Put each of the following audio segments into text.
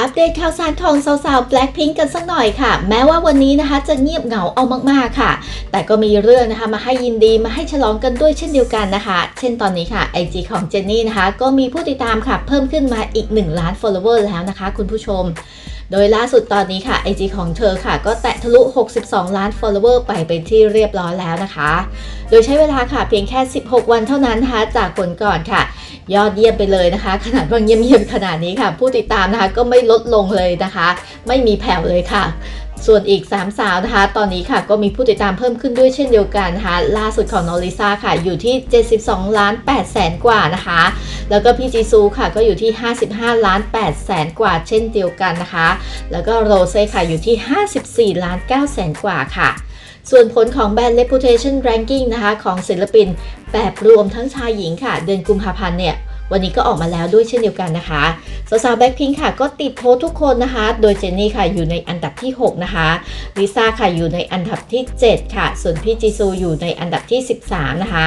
อัปเดตข่าวสารของสาวๆ Blackpink กันสักหน่อยค่ะ แม้ว่าวันนี้นะคะจะเงียบเหงาเอามากๆค่ะ แต่ก็มีเรื่องนะคะมาให้ยินดีมาให้ฉลองกันด้วยเช่นเดียวกันนะคะ เช่นตอนนี้ค่ะ IG ของเจนนี่นะคะ ก็มีผู้ติดตามค่ะ เพิ่มขึ้นมาอีก 1 ล้าน follower แล้วนะคะคุณผู้ชม โดยล่าสุดตอนนี้ค่ะ IG ของเธอค่ะ ก็แตะทะลุ 62 ล้าน follower ไปเป็นที่เรียบร้อยแล้วนะคะ โดยใช้เวลาค่ะเพียงแค่ 16 วันเท่านั้นนะคะจากผลก่อนค่ะ ยอดเยี่ยมไปเลยนะคะ ขนาดว่าเยี่ยมๆขนาดนี้ค่ะ ผู้ติดตามนะคะก็ไม่ลดลงเลยนะคะ ไม่มีแผ่วเลยค่ะ ส่วนอีก 3 สาวนะคะ ตอนนี้ค่ะก็มีผู้ติดตามเพิ่มขึ้นด้วยเช่นเดียวกันนะคะ ล่าสุดของนอริซาค่ะอยู่ที่ 72 ล้าน8แสนกว่านะคะ แล้วก็พี่จีซูค่ะก็อยู่ที่ 55 ล้าน8แสนกว่าเช่นเดียวกันนะคะ แล้วก็โรเซ่ค่ะอยู่ที่ 54 ล้าน9แสนกว่าค่ะส่วนผลของแบรนด์ Reputation Ranking นะคะ ของศิลปินแบบรวมทั้งชายหญิงค่ะ เดือนกุมภาพันธ์เนี่ย วันนี้ก็ออกมาแล้วด้วยเช่นเดียวกันนะคะสาวๆแบ็คพิงค่ะก็ติดโพสทุกคนนะคะ โดยเจนนี่ค่ะอยู่ในอันดับที่ 6 นะคะลิซ่าค่ะอยู่ในอันดับที่ 7 ค่ะ ส่วนพี่จีซูอยู่ในอันดับที่ 13 นะคะ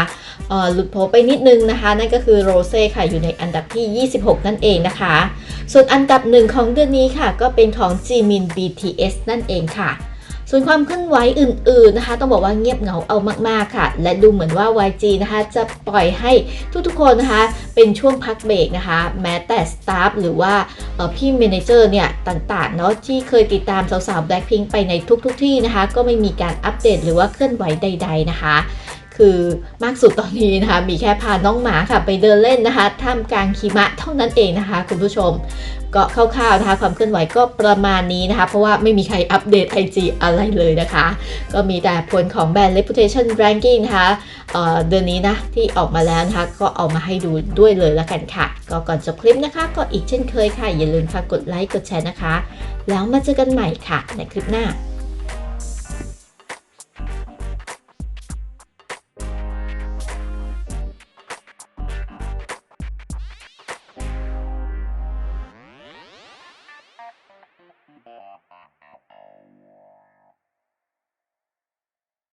หลุดโพสไปนิดนึงนะคะ นั่นก็คือโรเซ่ค่ะอยู่ในอันดับที่ 26 นั่นเองนะคะ ส่วนอันดับหนึ่งของเดือนนี้ค่ะ ก็เป็นของจีมิน BTS นั่นเองค่ะ ส่วนความเคลื่อนไหวอื่นๆนะคะ ต้องบอกว่าเงียบเหงาเอามากๆค่ะ และดูเหมือนว่า YG นะคะจะปล่อยให้ทุกๆคนนะคะเป็นช่วงพักเบรกนะคะ แม้แต่สตาฟหรือว่าพี่เมนเจอร์เนี่ยต่างๆเนาะที่เคยติดตามสาวๆ Blackpink ไปในทุกๆที่นะคะ ก็ไม่มีการอัปเดตหรือว่าเคลื่อนไหวใด ๆ นะคะ คือมากสุดตอนนี้นะคะ มีแค่พาน้องหมาค่ะ ไปเดินเล่นนะคะท่ามกลางหิมะเท่านั้นเองนะคะ คุณผู้ชม ก็คร่าวๆนะคะความเคลื่อนไหวก็ประมาณนี้นะคะ เพราะว่าไม่มีใครอัปเดต IG อะไรเลยนะคะ ก็มีแต่ผลของแบรนด์ Reputation Ranking นะคะเอ่อเดือนนี้นะที่ออกมาแล้วนะคะ ก็เอามาให้ดูด้วยเลยล้วกันค่ะ ก็ก่อนจบคลิปนะคะก็อีกเช่นเคยค่ะอย่าลืมฝากกดไลค์กดแชร์นะคะ แล้วมาเจอกันใหม่ค่ะในคลิปหน้า